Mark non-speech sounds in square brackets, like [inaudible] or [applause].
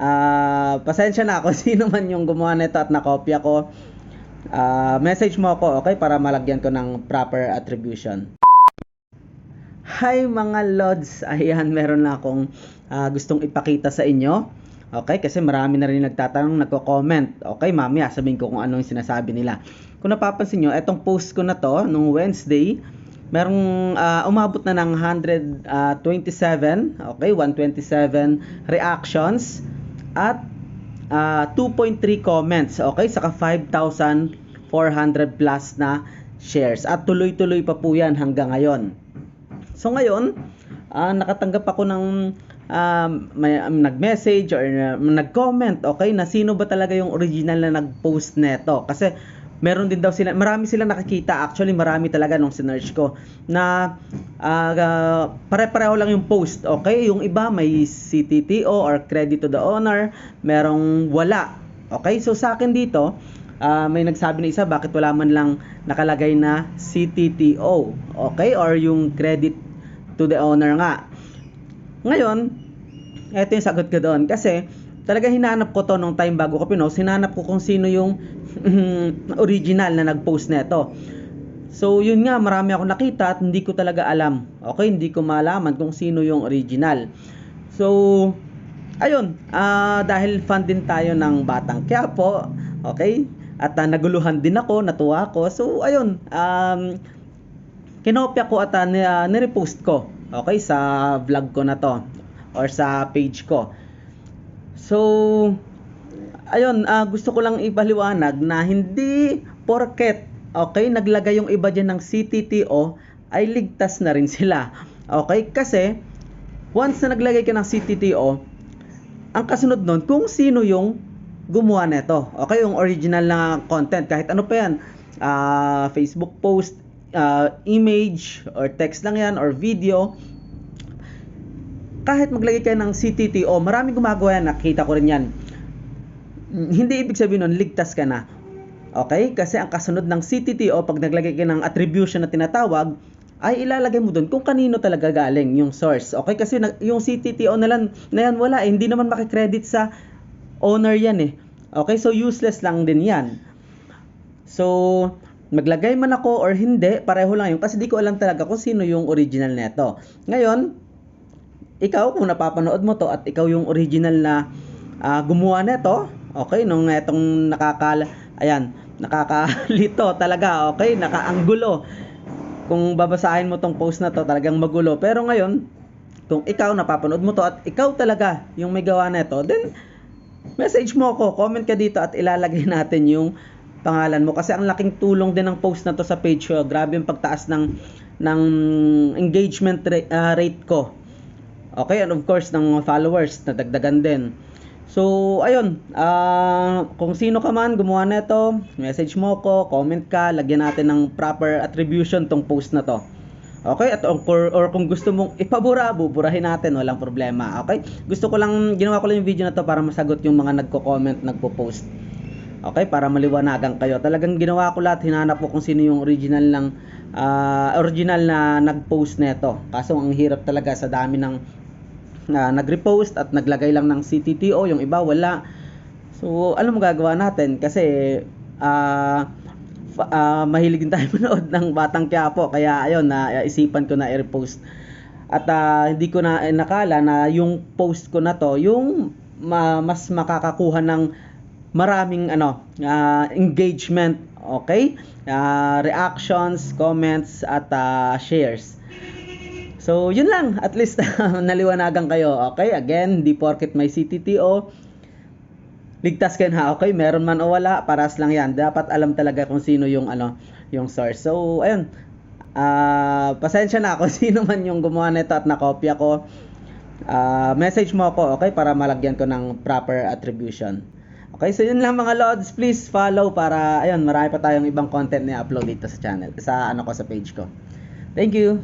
Ah, pasensya na ako [laughs] sino man yung gumawa nito at nakopya ko. Ah, message mo ako, okay, para malagyan ko ng proper attribution. Hi mga lods, [laughs] ayan meron na akong ah, gustong ipakita sa inyo. Okay, kasi marami na rin nagtatanong, nagko-comment. Okay, mamaya sabihin ko kung ano yung sinasabi nila. Kung napapansin nyo, etong post ko na to, nung Wednesday, merong ah, umabot na ng 127, okay, 127 reactions at ah, 2.3 comments, okay, saka 5,400 plus na shares. At tuloy-tuloy pa po yan hanggang ngayon. So ngayon, ah, nakatanggap ako ng um, may um, nag-message or uh, nag-comment, okay, na sino ba talaga yung original na nag-post neto. Kasi meron din daw sila, marami sila nakikita, actually marami talaga nung sinearch ko, na ah, ah, pare-pareho lang yung post, okay? Yung iba may CTTO or credit to the owner, merong wala. Okay, so sa akin dito, ah, may nagsabi na isa, bakit wala man lang nakalagay na CTTO, okay? Or yung credit to the owner nga. Ngayon, eto yung sagot ko doon. Kasi, talaga hinanap ko to nung time bago ko pinost. Hinanap ko kung sino yung [laughs] original na nag-post neto. So, yun nga, marami ako nakita at hindi ko talaga alam. Okay, hindi ko malaman kung sino yung original. So, ayun, ah dahil fan din tayo ng Batang Quiapo, okay? At ah, naguluhan din ako, natuwa ako. So, ayun, um, kinopya ko at uh, ni- nirepost ko okay sa vlog ko na to or sa page ko so ayun ah, gusto ko lang ipaliwanag na hindi porket okay naglagay yung iba dyan ng CTTO ay ligtas na rin sila okay kasi once na naglagay ka ng CTTO ang kasunod nun kung sino yung gumawa nito. Okay, yung original na content kahit ano pa 'yan. Ah, Facebook post, ah, image or text lang 'yan or video. Kahit maglagay kayo ng CTTO, maraming gumagawa yan, nakita ko rin 'yan. Mm, Hindi ibig sabihin nun ligtas ka na. Okay? Kasi ang kasunod ng CTTO pag naglagay ka ng attribution na tinatawag ay ilalagay mo doon kung kanino talaga galing yung source. Okay? Kasi yung CTTO na, lang, na yan wala eh. Hindi naman makikredit sa owner yan eh. Okay? So useless lang din yan. So, maglagay man ako or hindi, pareho lang yun kasi di ko alam talaga kung sino yung original neto. Ngayon, ikaw kung napapanood mo to at ikaw yung original na ah, gumawa nito, okay, nung etong nakakala, ayan, nakakalito [laughs] talaga, okay, nakaanggulo. Kung babasahin mo tong post na to, talagang magulo. Pero ngayon, kung ikaw napapanood mo to at ikaw talaga yung may gawa nito, then message mo ako, comment ka dito at ilalagay [laughs] natin yung pangalan mo kasi ang laking tulong din ng post na to sa page ko. Grabe yung pagtaas ng ng engagement rate, ah, rate ko. Okay, and of course ng followers na dagdagan din. So, ayun, ah, kung sino ka man gumawa nito, message mo ko, comment ka, lagyan natin ng proper attribution tong post na to. Okay, at or, or kung gusto mong ipabura, buburahin natin, walang problema. Okay? Gusto ko lang, ginawa ko lang yung video na to para masagot yung mga nagko-comment, nagpo-post. Okay, para maliwanagan kayo. Talagang ginawa ko lahat, hinanap ko kung sino yung original ng ah, original na nag-post nito. Kaso ang hirap talaga sa dami ng na nag-repost at naglagay lang ng CTTO, yung iba wala. So, ano mo gagawa natin? Kasi fa- ah, mahilig din tayo [laughs] manood ng Batang Quiapo. Kaya ayun, na isipan ko na i-repost. At ah, hindi ko na eh, nakala na yung post ko na to, yung ma- mas makakakuha ng maraming ano, ah, engagement, okay? Ah, reactions, comments at ah, shares. So, yun lang. At least [laughs] naliwanagan kayo. Okay? Again, di porket may CTTO, ligtas ka na. Okay? Meron man o wala, paras lang yan. Dapat alam talaga kung sino yung ano, yung source. So, ayun. Ah, pasensya na ako [laughs] sino man yung gumawa nito at nakopya ko. Ah, message mo ako, okay? Para malagyan ko ng proper attribution. Okay, so yun lang mga lods, please follow para ayun, marami pa tayong ibang content na i-upload dito sa channel, sa ano ko sa page ko. Thank you.